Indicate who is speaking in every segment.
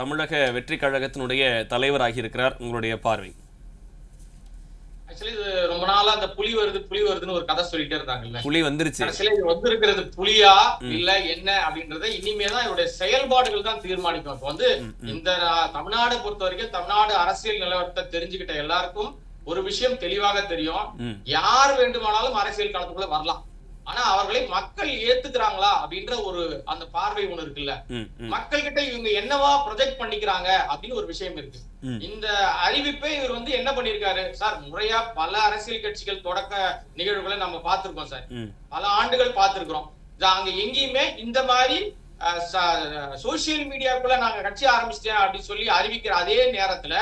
Speaker 1: தமிழக வெற்றி கழகத்தினுடைய தலைவராகி இருக்கிறார் உங்களுடைய பார்வை.
Speaker 2: ஆக்சுவலி இது ரொம்ப நாளா அந்த புலி வருது புலி வருதுன்னு ஒரு கதை சொல்லிட்டே இருந்தாங்கல்ல.
Speaker 1: புலி வந்துருச்சு.
Speaker 2: கடைசியில இது வந்திருக்கிறது புலியா இல்ல என்ன அப்படின்றத இனிமேதான் இவருடைய செயல்பாடுகள் தான் தீர்மானிக்கும். இப்ப வந்து இந்த தமிழ்நாடு பொறுத்த வரைக்கும் தமிழ்நாடு அரசியல் நிலவரத்தை தெரிஞ்சுக்கிட்ட எல்லாருக்கும் ஒரு விஷயம் தெளிவாக தெரியும். யார் வேண்டுமானாலும் அரசியல் களத்துக்குள்ள வரலாம். ஆனா அவர்களை மக்கள் ஏத்துக்கிறாங்களா அப்படின்ற ஒரு அந்த பார்வை ஒண்ணு இருக்குல்ல. மக்கள் கிட்ட இவங்க என்னவா ப்ரொஜெக்ட் பண்ணிக்கிறாங்க அப்படின்னு ஒரு விஷயம் இருக்கு. இந்த அறிவிப்பை இவர் வந்து என்ன பண்ணிருக்காரு சார் முறையா பல அரசியல் கட்சிகள் தொடக்க நிகழ்வுகளை நம்ம பார்த்திருக்கோம் சார். பல ஆண்டுகள் பார்த்திருக்கிறோம். அங்க எங்கேயுமே இந்த மாதிரி சோசியல் மீடியாக்குள்ள நாங்க கட்சி ஆரம்பிச்சிட்டேன் அப்படின்னு சொல்லி அறிவிக்கிற அதே நேரத்துல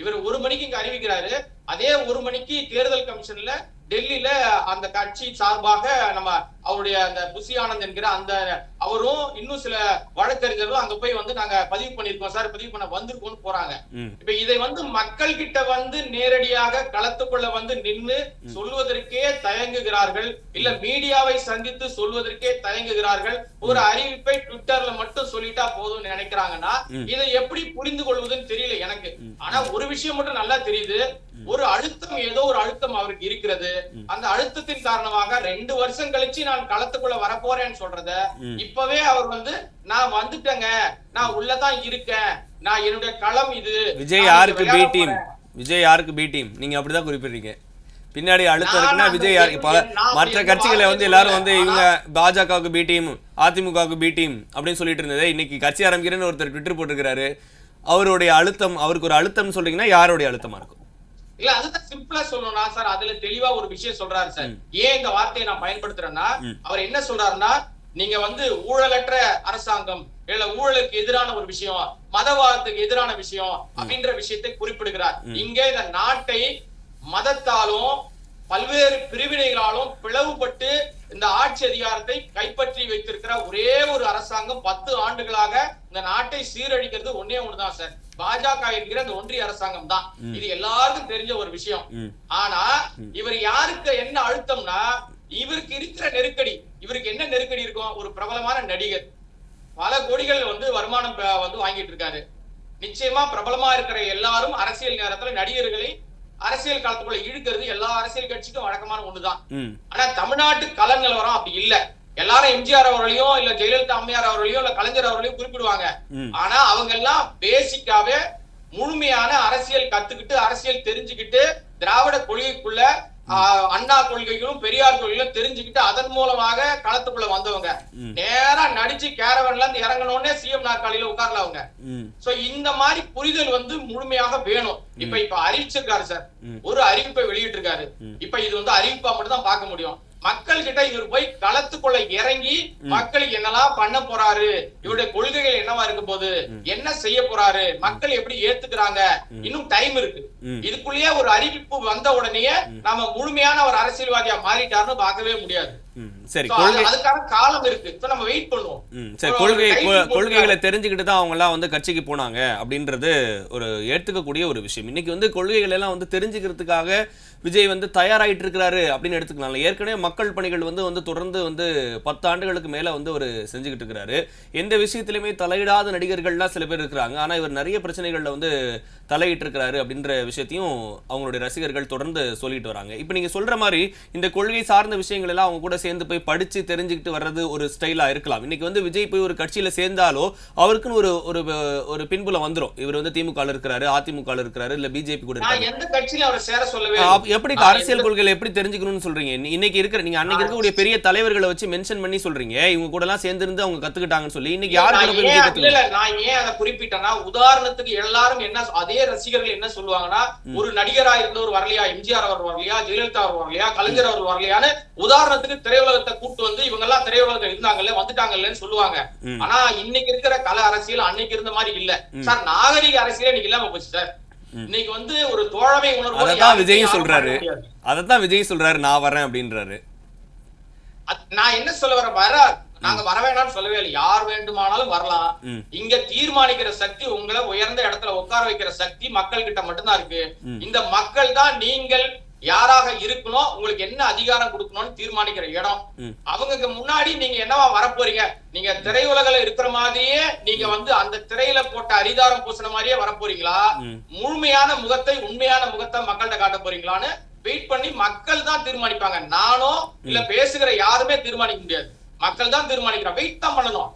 Speaker 2: இவர் ஒரு மணிக்கு இங்க அறிவிக்கிறாரு. அதே ஒரு மணிக்கு தேர்தல் கமிஷன்ல டெல்லியில அந்த கட்சி சார்பாக நம்ம அவருடைய அந்த புசி ஆனந்த் என்கிற அந்த அவரும் இன்னும் சில வழக்கறிஞர்களும் அங்க போய் வந்து நாங்க பதிவு பண்ணிருக்கோம் சார். பதிவு பண்ண வந்திருக்கோம்னு போறாங்க. இப்ப இதை வந்து மக்கள் கிட்ட வந்து நேரடியாக களத்துக்குள்ள வந்து நின்னு சொல்வதற்கே தயங்குகிறார்கள். இல்ல மீடியாவை சந்தித்து சொல்வதற்கே தயங்குகிறார்கள். ஒரு அறிவிப்பை ட்விட்டர்ல மட்டும் சொல்லிட்டா போதும்னு நினைக்கிறாங்கன்னா. இதை எப்படி புரிந்து கொள்வதுன்னு தெரியல எனக்கு. ஆனா ஒரு விஷயம் மட்டும் நல்லா தெரியுது. ஒரு அழுத்தம் ஏதோ ஒரு அழுத்தம் அவருக்கு இருக்கிறது. அந்த அழுத்தத்தின் காரணமாக ரெண்டு வருஷம் கழிச்சு நான் களத்துக்குள்ள வரப்போறேன்னு சொல்றத. இப்பவே அவர் வந்து நான் வந்துட்டேங்க. நான் உள்ளதான் இருக்கேன். நான் என்னுடைய களம் இது.
Speaker 1: விஜய் யாருக்கு பி டீம். விஜய் யாருக்கு பி டீம் நீங்க அப்படிதான் குறிப்பிடுறீங்க. பின்னாடி அழுத்தம் இருக்குன்னா விஜய் யார்? இப்ப
Speaker 2: கேள்வி- நான்
Speaker 1: மற்ற கட்சிகளை வந்து எல்லாரும் வந்து. இவங்க பாஜகவுக்கு பி டீம் அதிமுகவுக்கு பி டீம் அப்படின்னு சொல்லிட்டு இருந்தது இன்னைக்கு கட்சி ஆரம்பிக்கிறேன்னு ஒருத்தர் ட்விட்டர் போட்டிருக்காரு அவருடைய அழுத்தம் அவருக்கு ஒரு அழுத்தம் சொல்றீங்கன்னா யாருடைய அழுத்தமா இருக்கும்?
Speaker 2: இல்ல அதுதான் சிம்பிளா சொல்லணும்னா சார் அதுல தெளிவா ஒரு விஷயம் சொல்றாரு சார் ஏன் இந்த வார்த்தையை நான் பயன்படுத்துறேன்னா அவர் என்ன சொல்றாருன்னா நீங்க வந்து ஊழலற்ற அரசாங்கம் இல்ல ஊழலுக்கு எதிரான ஒரு விஷயம் மதவாதத்துக்கு எதிரான விஷயம் அப்படின்ற விஷயத்தை குறிப்பிடுகிறார். இங்க இந்த நாட்டை மதத்தாலும் பல்வேறு பிரிவினைகளாலும் பிளவுபட்டு இந்த ஆட்சி அதிகாரத்தை கைப்பற்றி வைத்திருக்கிற ஒரே ஒரு அரசாங்கம் பத்து ஆண்டுகளாக இந்த நாட்டை சீரழிக்கிறது ஒன்னே ஒண்ணுதான் சார். பாஜக என்கிற இந்த ஒன்றிய அரசாங்கம் தான். இது எல்லாருக்கும் தெரிஞ்ச ஒரு விஷயம். ஆனா இவர் யாருக்கு என்ன அழுத்தம்னா இவருக்கு இருக்கிற நெருக்கடி இவருக்கு என்ன நெருக்கடி இருக்கும் ஒரு பிரபலமான நடிகர். பல கோடிகள் வந்து வருமானம் வந்து வாங்கிட்டு இருக்காரு. நிச்சயமா பிரபலமா இருக்கிற எல்லாரும் அரசியல் நேரத்துல நடிகர்களை அரசியல் களத்துக்குள்ள இழுக்கிறது எல்லா அரசியல் கட்சிக்கும் வழக்கமான ஒண்ணுதான். ஆனா தமிழ்நாட்டு கள நிலவரம் அப்படி இல்ல. எல்லாரும் எம்ஜிஆர் அவர்களையும் இல்ல ஜெயலலிதா அம்மையார் அவர்களையும் இல்ல கலைஞர் அவர்களையும் குறிப்பிடுவாங்க. ஆனா அவங்க எல்லாம் பேசிக்காவே முழுமையான அரசியல் கத்துக்கிட்டு அரசியல் தெரிஞ்சுக்கிட்டு திராவிட கொள்கைக்குள்ள அண்ணா கொள்கைகளும் பெரியார் கொள்கைகளும் தெரிஞ்சுக்கிட்டு அதன் மூலமாக களத்துக்குள்ள வந்தவங்க. நேரா நடிச்சு கேரவன்ல இருந்து இறங்கணும்னே சிஎம் நாற்காலியில உட்கார்ல அவங்க. சோ இந்த மாதிரி புரிதல் வந்து முழுமையாக வேணும். இப்ப இப்ப அறிவிச்சிருக்காரு சார். ஒரு அறிவிப்பை வெளியிட்டிருக்காரு. இப்ப இது வந்து அறிவிப்பா மட்டும் தான் பார்க்க முடியும். மக்கள் கிட்ட இவர் போய் களத்துக்குள்ள இறங்கி மக்களுக்கு என்னெல்லாம் பண்ண போறாரு இவருடைய கொள்கைகள் என்னவா இருக்க போகுது என்ன செய்ய போறாரு மக்கள் எப்படி ஏத்துக்கிறாங்க இன்னும் டைம் இருக்கு. இதுக்குள்ளேயே ஒரு அறிவிப்பு வந்த உடனே நாம முழுமையான ஒரு அரசியல்வாதியா மாறிட்டாருன்னு பார்க்கவே முடியாது.
Speaker 1: சரி கொள்கை
Speaker 2: அதுக்கான காலம் இருக்கு. So, நம்ம வெயிட் பண்ணுவோம்.
Speaker 1: சரி கொள்கை. கொள்கைகளை தெரிஞ்சுக்கிட்டு தான் அவங்கெல்லாம் வந்து கட்சிக்கு போனாங்க அப்படின்றது ஒரு ஏற்றுக்கக்கூடிய ஒரு விஷயம். இன்னைக்கு வந்து கொள்கைகள் எல்லாம் வந்து தெரிஞ்சுக்கிறதுக்காக விஜய் வந்து தயாராயிட்டு இருக்கிறாரு அப்படின்னு எடுத்துக்கலாம். ஏற்கனவே மக்கள் பணிகள் வந்து வந்து தொடர்ந்து வந்து பத்து ஆண்டுகளுக்கு மேல வந்து ஒரு செஞ்சுக்கிட்டு இருக்கிறாரு. எந்த விஷயத்திலுமே தலையிடாத நடிகர்கள்லாம் சில பேர் இருக்கிறாங்க. ஆனா இவர் நிறைய பிரச்சனைகள்ல வந்து தலையிட்டு இருக்கிறாரு அப்படின்ற விஷயத்தையும் அவங்களுடைய ரசிகர்கள் தொடர்ந்து சொல்லிட்டு வராங்க. இப்போ நீங்க சொல்ற மாதிரி இந்த கொள்கை சார்ந்த விஷயங்கள் எல்லாம் அவங்க கூட சேர்ந்து போய் படிச்சு தெரிஞ்சுக்கிட்டு வர்றது ஒரு ஸ்டைலா இருக்கலாம். இன்னைக்கு வந்து விஜய் போய் ஒரு கட்சியில சேர்ந்தாலோ அவருக்குன்னு ஒரு ஒரு ஒரு பின்புலம் வந்துரும். இவர் வந்து திமுக இருக்கிறாரு அதிமுக இருக்கிறாரு இல்ல பிஜேபி கூட இருக்காரு. எப்படி அரசியல் கொள்கைகளை எப்படி தெரிஞ்சுக்கணும்னு சொல்றீங்க? இன்னி- இன்னைக்கு இருக்கிற நீங்க அன்னைக்கு இருக்கக்கூடிய பெரிய தலைவர்களை வச்சு மென்ஷன் பண்ணி சொல்றீங்க. இவங்க கூட எல்லாம் சேர்ந்து இருந்து அவங்க கத்துக்கிட்டாங்கன்னு சொல்லி. இன்னைக்கு யாரு கூட
Speaker 2: நான்
Speaker 1: போய்
Speaker 2: ஏன்
Speaker 1: விஜய்
Speaker 2: இல்ல,
Speaker 1: கத்துக்கணும்
Speaker 2: இல்ல, நான் ஏன் அதை குறிப்பிட்டேன்னா உதாரணத்துக்கு எல்லாரும் என்ன அதே ரசிகர்கள் என்ன சொல்லுவாங்கன்னா ஒரு நடிகரா இருந்தவர் வரலையா எம்ஜிஆர் அவர் வரலையா ஜெயலலிதா அவர் வரலையா கலைஞர் அவர் வரலையான்னு உதாரணத்துக்கு திரையுலகத்தை கூட்டு வந்து இவங்க எல்லாம் திரையுலகத்துல இருந்தாங்கல்ல வந்துட்டாங்கல்லன்னு சொல்லுவாங்க. ஆனா இன்னைக்கு இருக்கிற கல அரசியல் அன்னைக்கு இருந்த மாதிரி இல்ல. சார் நாகரிக அரசியல் இன்னைக்கு இல்லாம போச்சு சார். இன்னைக்கு வந்து ஒரு தோழமை உணர்வு
Speaker 1: அதத்தான் விஜயும் சொல்றாரு. அதத்தான் விஜய் சொல்றாரு நான் வரேன் அப்படின்றாரு.
Speaker 2: நான் என்ன சொல்ல வர வர நாங்க வர வேணாம்னு சொல்லவே இல்லை. யார் வேண்டுமானாலும் வரலாம். இங்க தீர்மானிக்கிற சக்தி உங்களை உயர்ந்த இடத்துல உட்கார வைக்கிற சக்தி மக்கள் கிட்ட மட்டும்தான் இருக்கு. இந்த மக்கள் தான் நீங்கள் யாராக இருக்கணும் உங்களுக்கு என்ன அதிகாரம் கொடுக்கணும்னு தீர்மானிக்கிற இடம். அவங்க முன்னாடி நீங்க என்னவா வரப்போறீங்க? நீங்க திரையுலகில இருக்கிற மாதிரியே நீங்க வந்து அந்த திரையில போட்ட அரிதாரம் பூசின மாதிரியே வரப்போறீங்களா. முழுமையான முகத்தை உண்மையான முகத்தை மக்கள்கிட்ட காட்ட போறீங்களான்னு வெயிட் பண்ணி மக்கள் தான் தீர்மானிப்பாங்க. நானோ இல்ல பேசுகிற யாருமே தீர்மானிக்க முடியாது. மக்கள் தான் தீர்மானிக்கிறாங்க. வெயிட் தான் பண்ணணும்.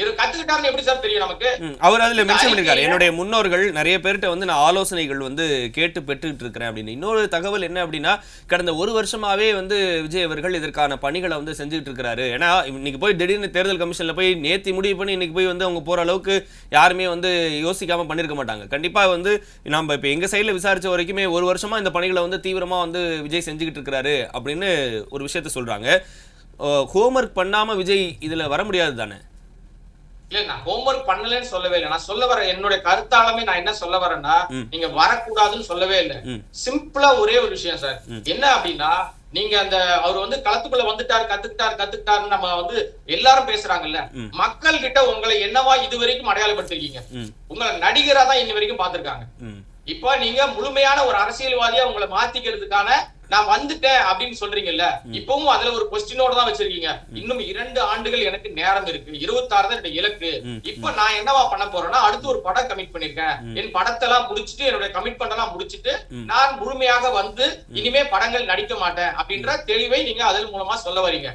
Speaker 2: இது கத்துக்கிட்டாருன்னு எப்படி சார் தெரியும் நமக்கு?
Speaker 1: அவர் அதுல மென்ஷன் பண்ணிருக்காரு. என்னுடைய முன்னோர்கள் நிறைய பேர்கிட்ட வந்து நான் ஆலோசனைகள் வந்து கேட்டு பெற்றுட்டு இருக்கிறேன் அப்படின்னு. இன்னொரு தகவல் என்ன அப்படின்னா கடந்த ஒரு வருஷமாவே வந்து விஜய் அவர்கள் இதற்கான பணிகளை வந்து செஞ்சுட்டு இருக்கிறாரு. ஏன்னா இன்னைக்கு போய் திடீர்னு தேர்தல் கமிஷன்ல போய் நேத்தி முடிவு பண்ணி இன்னைக்கு போய் வந்து அவங்க போற அளவுக்கு யாருமே வந்து யோசிக்காம பண்ணிருக்க மாட்டாங்க. கண்டிப்பா வந்து நம்ம இப்ப எங்க சைடுல விசாரிச்ச வரைக்குமே ஒரு வருஷமா இந்த பணிகளை வந்து தீவிரமா வந்து விஜய் செஞ்சுக்கிட்டு இருக்கிறாரு அப்படின்னு ஒரு விஷயத்த சொல்றாங்க. ஹோம்ஒர்க் பண்ணாம விஜய் இதுல வர முடியாது தானே?
Speaker 2: இல்ல நான் ஹோம்ஒர்க் பண்ணலன்னு சொல்லவே இல்லை. நான் சொல்ல வர என்னுடைய கருத்தாளமே நான் என்ன சொல்ல வரேன்னா. நீங்க வரக்கூடாதுன்னு சொல்லவே இல்லை. சிம்பிளா ஒரே ஒரு விஷயம் சார். என்ன அப்படின்னா நீங்க அந்த அவர் வந்து களத்துக்குள்ள வந்துட்டாரு கத்துக்கிட்டாரு கத்துக்கிட்டாருன்னு நம்ம வந்து எல்லாரும் பேசுறாங்கல்ல. மக்கள் கிட்ட உங்களை என்னவா இது வரைக்கும் அடையாளப்படுத்திருக்கீங்க? உங்களை நடிகரா தான் இன்னி வரைக்கும் பாத்திருக்காங்க இப்ப நீங்க முழுமையான ஒரு அரசியல்வாதியா உங்களை மாத்திக்கிறதுக்கான நான் வந்துட்டேன் அப்படின்னு சொல்றீங்கல்ல இப்பவும் அதுல ஒரு கொஸ்டினோட தான் வச்சிருக்கீங்க. இன்னும் இரண்டு ஆண்டுகள் எனக்கு நேரம் இருக்கு. இருபத்தாறு தான் என்னோட இலக்கு. இப்ப நான் என்னவா பண்ண போறேன்னா அடுத்து ஒரு படம் கமிட் பண்ணிருக்கேன். என் படத்தை எல்லாம் முடிச்சிட்டு என்னோட கமிட்மெண்ட் எல்லாம் முடிச்சிட்டு. நான் முழுமையாக வந்து இனிமே படங்கள் நடிக்க மாட்டேன் அப்படின்ற தெளிவை நீங்க அதன் மூலமா சொல்ல வரீங்க.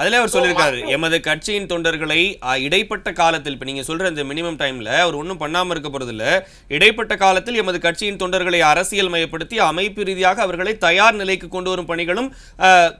Speaker 1: அதுல அவர் சொல்லியிருக்காரு எமது கட்சியின் தொண்டர்களை இடைப்பட்ட காலத்தில் இப்ப நீங்க சொல்ற இந்த மினிமம் டைம்ல அவர் ஒன்றும் பண்ணாம இருக்க போறது இல்ல இடைப்பட்ட காலத்தில் எமது கட்சியின் தொண்டர்களை அரசியல் மயப்படுத்தி அமைப்பு ரீதியாக அவர்களை தயார் நிலைக்கு கொண்டு வரும் பணிகளும்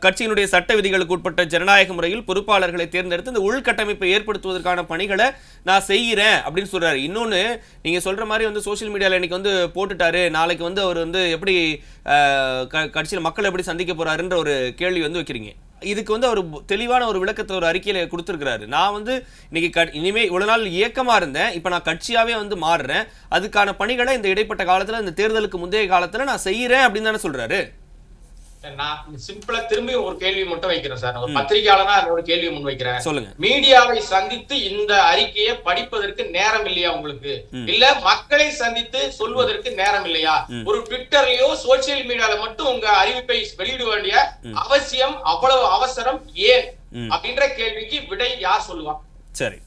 Speaker 1: கட்சியினுடைய சட்ட விதிகளுக்கு உட்பட்ட ஜனநாயக முறையில் பொறுப்பாளர்களை தேர்ந்தெடுத்து இந்த உள்கட்டமைப்பை ஏற்படுத்துவதற்கான பணிகளை நான் செய்கிறேன் அப்படின்னு சொல்றாரு. இன்னொன்னு நீங்க சொல்ற மாதிரி வந்து சோஷியல் மீடியால இன்னைக்கு வந்து போட்டுட்டாரு. நாளைக்கு வந்து அவர் வந்து எப்படி கட்சியில் க- கட்சியில மக்கள் எப்படி சந்திக்க போறாருன்ற ஒரு கேள்வி வந்து வைக்கிறீங்க. இதுக்கு வந்து அவர் தெளிவான ஒரு விளக்கத்தை ஒரு அறிக்கையில கொடுத்துருக்கிறாரு. நான் வந்து இன்னைக்கு க இனிமே இவ்வளவு நாள் இயக்கமா இருந்தேன். இப்போ நான் கட்சியாவே வந்து மாறுறேன். அதுக்கான பணிகளை இந்த இடைப்பட்ட காலத்துல இந்த தேர்தலுக்கு முந்தைய காலத்துல நான் செய்யறேன் அப்படின்னு தானே சொல்றாரு.
Speaker 2: நான் சிம்பிளா திரும்பி ஒரு கேள்வி மட்டும் வைக்கிறேன் சார். ஒரு பத்திரிகையாளனா ஒரு கேள்வி முன் வைக்கிறேன்.
Speaker 1: சொல்லுங்க.
Speaker 2: மீடியாவை சந்தித்து இந்த அறிக்கையை படிப்பதற்கு நேரம் இல்லையா உங்களுக்கு? இல்ல மக்களை சந்தித்து சொல்வதற்கு நேரம் இல்லையா? ஒரு ட்விட்டர்லயோ சோசியல் மீடியால மட்டும் உங்க அறிவிப்பை வெளியிட வேண்டிய அவசியம் அவ்வளவு அவசரம் ஏன். அப்படின்ற கேள்விக்கு விடை யார் சொல்லுவா?
Speaker 1: சரி.